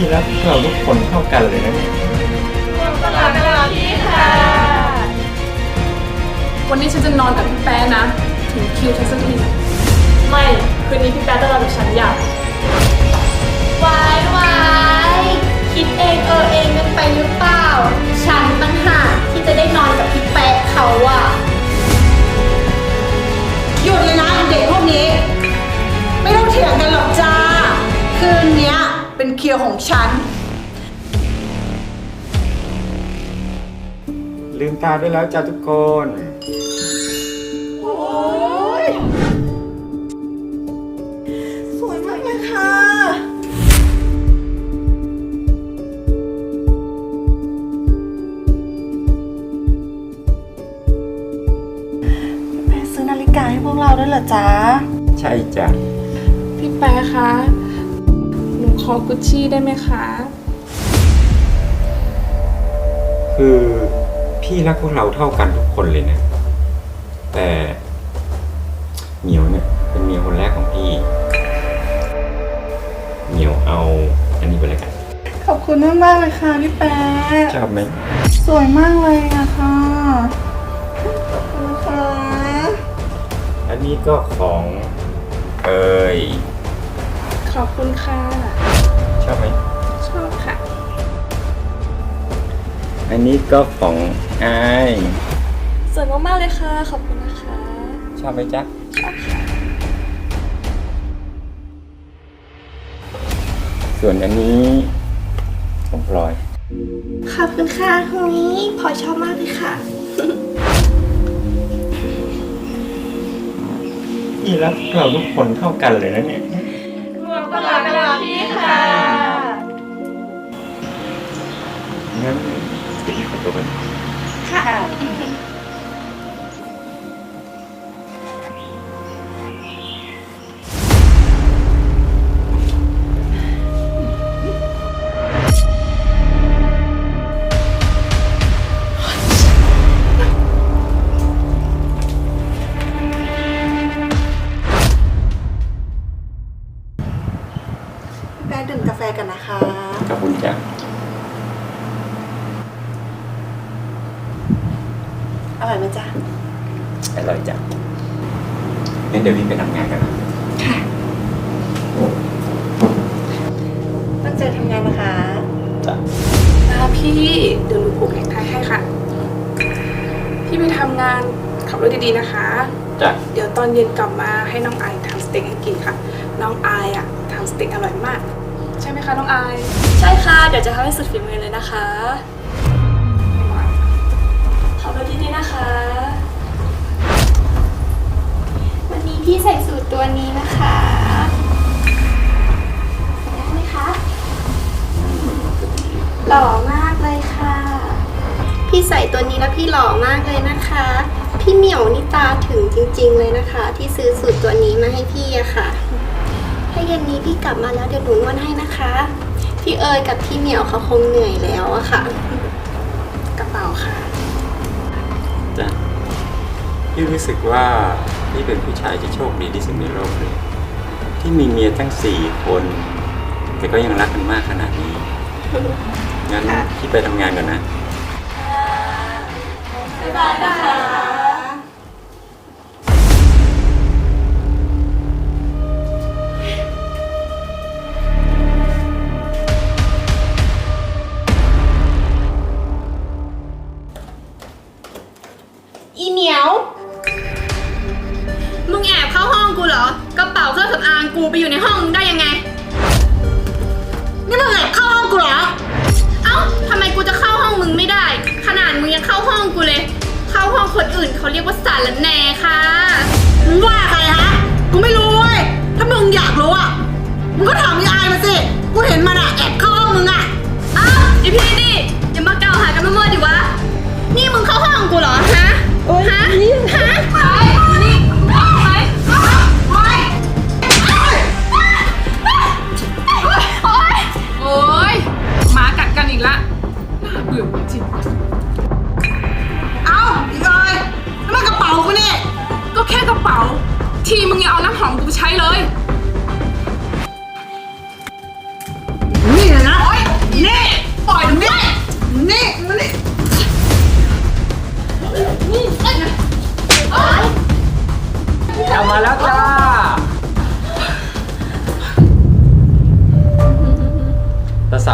พี่รักพวกเราทุกคนเท่ากันเลยนะเนี่ยตลาดตลาดพี่ค่ะ วันนี้ฉันจะนอนกับพี่แป๊ะนะ ถึงคิวฉันสักทีไม่ คืนนี้พี่แป๊ะต้องนอนกับฉันอยากวายวายคิดเองเออเองกันไปหรือเปล่า ฉันตั้งหากที่จะได้นอนกับพี่แป๊ะเขาอะ ยวของฉัน ลืมตาได้แล้วจ้าทุกคนสวยมากเลยค่ะแม่ซื้อนาฬิกาให้พวกเราด้วยเหรอจ๊ะ ใช่จ้ะ พี่แป๊ะคะหนู ขอกุชชี่ได้ไหมคะ คือพี่รักพวกเราเท่ากันทุกคนเลยนะ แต่เหมียวเนี่ยเป็นเมียคนแรกของพี่ เหมียวเอาอันนี้ไปเลยกันขอบคุณมากมากๆเลยค่ะพี่แป๊ะชอบไหมสวยมากเลยอะค่ะขอบคุณค่ะอันนี้ก็ของเอ้ยขอบคุณค่ะ อันนี้ก็ของไอ้ายสวยมากๆเลยค่ะ ขอบคุณนะคะชอบไหมจ๊ะ ชอบค่ะส่วนอันนี้ของพลอย ขอบคุณค่ะหุยพลอยชอบมากเลยค่ะพี่รักพวกเราทุกคนเท่ากันเลยนะเนี่ย อร่อยจ้ะงั้นเดี๋ยวพี่ไปทำงานกันนะตั้งใจทำงานนะคะจ้ะนะพี่ เดี๋ยวหนูผูกแขนไทยให้ค่ะ พี่ไปทำงานขับรถดีๆนะคะ จ้ะเดี๋ยวตอนเย็นกลับมาให้น้องไอายทำสเต็กให้กินค่ะ น้องไอายอะทำสเต็กอร่อยมาก ใช่ไหมคะน้องไอายใช่ค่ะ เดี๋ยวจะทำให้สุดฝีมือเลยนะคะ ขอบคุณที่นี่นะคะ พี่ใส่สูตรตัวนี้นะคะได้ไหมคะหล่อมากเลยค่ะ พี่ใส่ตัวนี้แล้วพี่หล่อมากเลยนะคะ พี่เหมียวนี่ตาถึงจริง ๆ เลยนะคะ ที่ซื้อสูตรตัวนี้มาให้พี่อะค่ะถ้าเย็นนี้พี่กลับมาแล้วเดี๋ยวหนูนวดให้นะคะ พี่เอ๋ยกับพี่เหมียวเขาคงเหนื่อยแล้วอะค่ะ กระเป๋าค่ะจ้ะพี่รู้สึกว่า พี่เป็นผู้ชายที่โชคดีที่สุดในโลกเลย ที่มีเมียทั้งสี่คน แต่ก็ยังรักกันมากขนาดนี้ งั้นพี่ไปทำงานก่อนนะ บ๊ายบายนะคะ กูไปอยู่ในห้องมึงได้ยังไง นี่มึงแอบเข้าห้องกูเหรอ เอ้าทำไมกูจะเข้าห้องมึงไม่ได้ ขนาดมึงยังเข้าห้องกูเลย เข้าห้องคนอื่นเขาเรียกว่าสารแหน่ค่ะ มึงว่าใครฮะ กูไม่รู้เว้ย ถ้ามึงอยากรู้อะ มึงก็ถามยายมาสิ กูเห็นมันอะแอบเข้าห้อง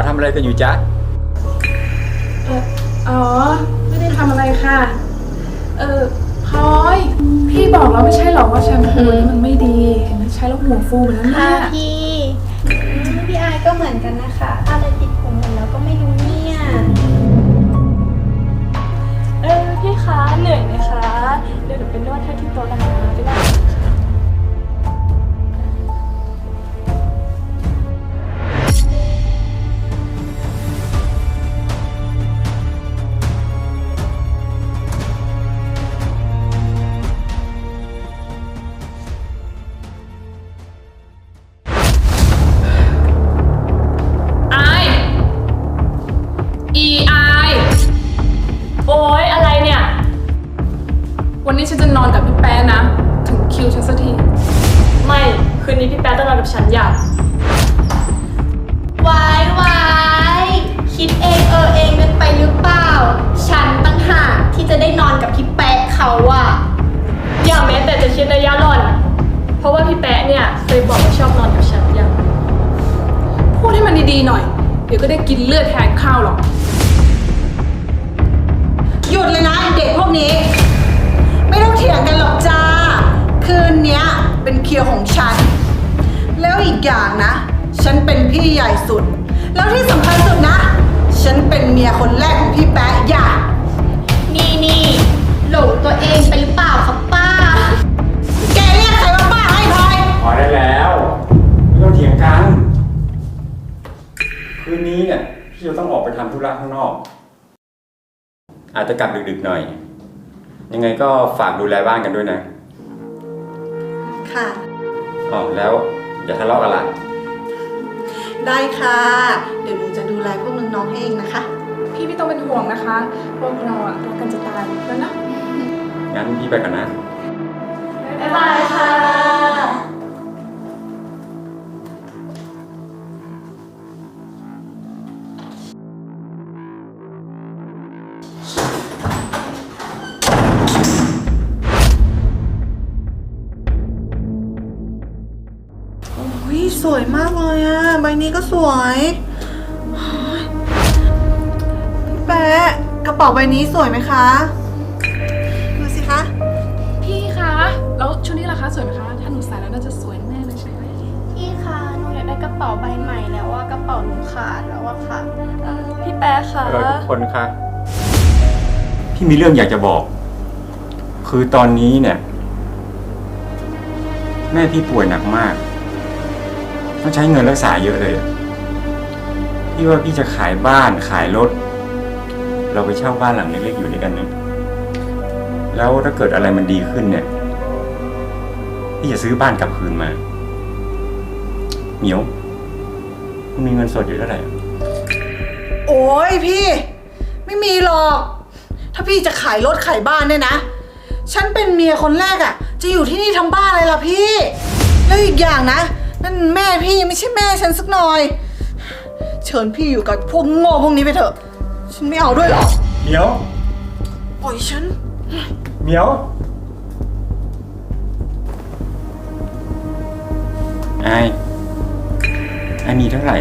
าสาวทำอะไรกันอยู่จ๊ะอ๋อ ไม่ได้ทำอะไรค่ะ เออพลอย พี่บอกแล้วไม่ใช่หรอว่าแชมพูนี้มันไม่ดีเห็นไหมใช้แล้วหัวฟูหมดแล้วค่ะเนี่ยพี่อืมพี่อายก็เหมือนกันนะคะ อะไรติดผมหมดแล้วก็ไม่รู้เนี่ย เออพี่คะเหนื่อยไหมคะ เดี๋ยวหนูเป็นนวดให้ที่โต๊ะนะคะ นนี้ฉันจะนอนกับพี่แป๊ะนะ ถึงคิวฉันสักที ไม่ คืนนี้พี่แป๊ะต้องนอนกับฉันอย่า วายวายคิดเองเออเองกันไปหรือเปล่า ฉันตั้งหากที่จะได้นอนกับพี่แปะเขาอะอย่าแม้แต่จะคิดระยะหล่อน เพราะว่าพี่แป๊ะเนี่ยเคยบอกว่าชอบนอนกับฉันอย่า พูดให้มันดีๆหน่อย เดี๋ยวก็ได้กินเลือดแทนข้าวหรอก หยุดเลยนะไอ้เด็กพวกนี้ ไม่ต้องเถียงกันหรอกจ้า คืนเนี้ยเป็นคิวของฉัน แล้วอีกอย่างนะ ฉันเป็นพี่ใหญ่สุด แล้วที่สำคัญสุดนะ ฉันเป็นเมียคนแรกของพี่แป๊ะอย่านี่นี่หลงตัวเองไปหรือเปล่าครับป้า แกเรียกใครว่าป้าให้พลอยพอได้แล้ว ไม่ต้องเถียงกัน คืนนี้เนี่ยพี่จะต้องออกไปทำธุระข้างนอก อาจจะกลับดึกๆหน่อย ยังไงก็ฝากดูแลบ้านกันด้วยนะค่ะ อ๋อแล้วอย่าทะเลาะกันละได้ค่ะ เดี๋ยวหนูจะดูแลพวกน้องๆให้เองนะคะ พี่ไม่ต้องเป็นห่วงนะคะ พวกเราอะรักกันจะตายแล้วนะงั้นพี่ไปก่อนนะ บ๊ายบายค่ะ วยมากเลยอะใบนี้ก็สวยโอ้ยพี่แป๊ะกระเป๋าใบนี้สวยไหมคะ ดูสิคะ พี่คะ แล้วชุดนี้ราคาสวยไหมคะ ถ้าหนูใส่แล้วน่าจะสวยแน่เลยใช่ไหมพี่คะหนูอยากได้กระเป๋าใบใหม่แล้วว่ากระเป๋าหนูขาดแล้วอะค่ะเออพี่แป๊ะคะเออทุกคนคะพี่มีเรื่องอยากจะบอก คือตอนนี้เนี่ย แม่พี่ป่วยหนักมาก ต้องใช้เงินรักษาเยอะเลยพี่ว่าพี่จะขายบ้านขายรถ เราไปเช่าบ้านหลังเล็กๆอยู่ด้วยกันเนอะแล้วถ้าเกิดอะไรมันดีขึ้นเนี่ย พี่จะซื้อบ้านกลับคืนมา เหมียวคุณมีเงินสดอยู่เท่าไหร่โอ้ยพี่ ไม่มีหรอก ถ้าพี่จะขายรถขายบ้านเนี่ยนะ ฉันเป็นเมียคนแรกอะ่ะ จะอยู่ที่นี่ทำบ้านอะไรล่ะพี่ แล้วอีกอย่างนะ นั่นแม่พี่ไม่ใช่แม่ฉันสักหน่อย เชิญพี่อยู่กับพวกโง่พวกนี้ไปเถอะ ฉันไม่เอาด้วยหรอกเหมียวปล่อยฉัน เหมียวไอ้ไอ้มีเท่าไหร่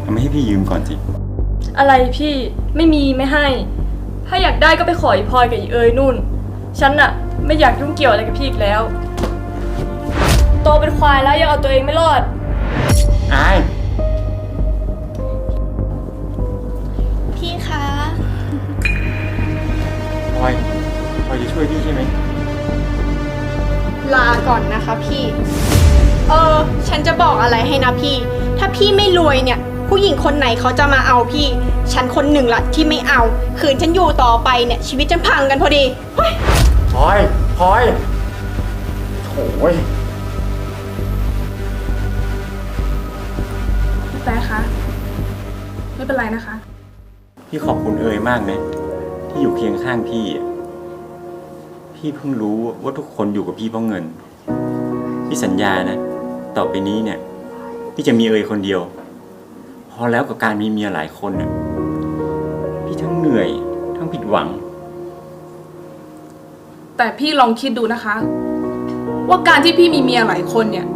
เอามาให้พี่ยืมก่อนสิ อะไรพี่ไม่มีไม่ให้ ถ้าอยากได้ก็ไปขออีพลอยกับอีเอยนุ่น ฉันน่ะ ไม่อยากยุ่งเกี่ยวอะไรกับพี่อีกแล้วโตเป็นควายแล้วยังเอาตัวเองไม่รอดไอ้พี่คะ พลอย พลอยจะช่วยพี่ใช่ไหม ลาก่อนนะคะพี่ เออ ฉันจะบอกอะไรให้นะพี่ ถ้าพี่ไม่รวยเนี่ย ผู้หญิงคนไหนเขาจะมาเอาพี่ ฉันคนหนึ่งละที่ไม่เอา คืนฉันอยู่ต่อไปเนี่ย ชีวิตฉันพังกันพอดี เฮ้ย พลอย พลอยโถ่ย แป๊ะคะไม่เป็นไรนะคะ พี่ขอบคุณเอ๋ยมากเลยที่อยู่เคียงข้างพี่อะพี่เพิ่งรู้ว่าทุกคนอยู่กับพี่เพราะเงิน พี่สัญญานะ ต่อไปนี้เนี่ย พี่จะมีเอ๋ยคนเดียว พอแล้วกับการมีเมียหลายคนน่ะพี่ทั้งเหนื่อย ทั้งผิดหวัง แต่พี่ลองคิดดูนะคะ ว่าการที่พี่มีเมียหลายคนเนี่ย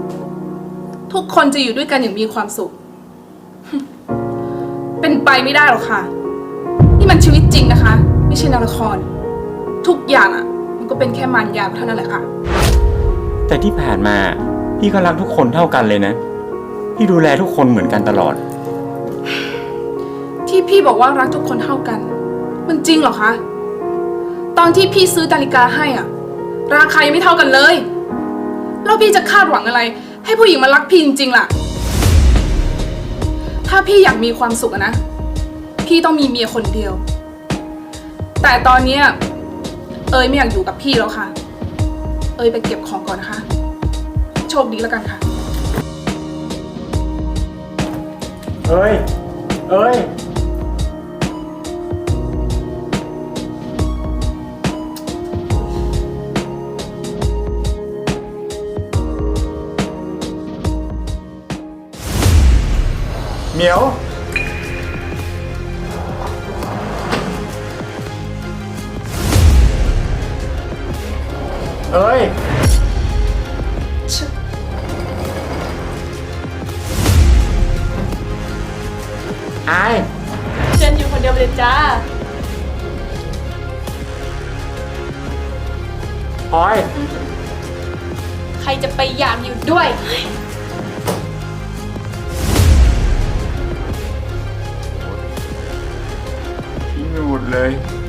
ทุกคนจะอยู่ด้วยกันอย่างมีความสุข เป็นไปไม่ได้หรอกค่ะ นี่มันชีวิตจริงนะคะ ไม่ใช่ในละคร ทุกอย่างอะมันก็เป็นแค่มารยาเท่านั้นแหละค่ะ แต่ที่ผ่านมา พี่ก็รักทุกคนเท่ากันเลยนะ พี่ดูแลทุกคนเหมือนกันตลอด ที่พี่บอกว่ารักทุกคนเท่ากัน มันจริงเหรอคะ ตอนที่พี่ซื้อนาฬิกาให้อะ ราคายังไม่เท่ากันเลย แล้วพี่จะคาดหวังอะไร ให้ผู้หญิงมารักพี่จริงๆล่ะ ถ้าพี่อยากมีความสุขอะนะ พี่ต้องมีเมียคนเดียว แต่ตอนเนี้ยเอยไม่อยากอยู่กับพี่แล้วค่ะ เอยไปเก็บของก่อนนะคะ โชคดีแล้วกันค่ะ เอ้ย เอ้ย เหมียว เอ้ย อาย เจนอยู่คนเดียวไปเลยจ้าพลอย ใครจะไปอยากอยู่ด้วย ทิ้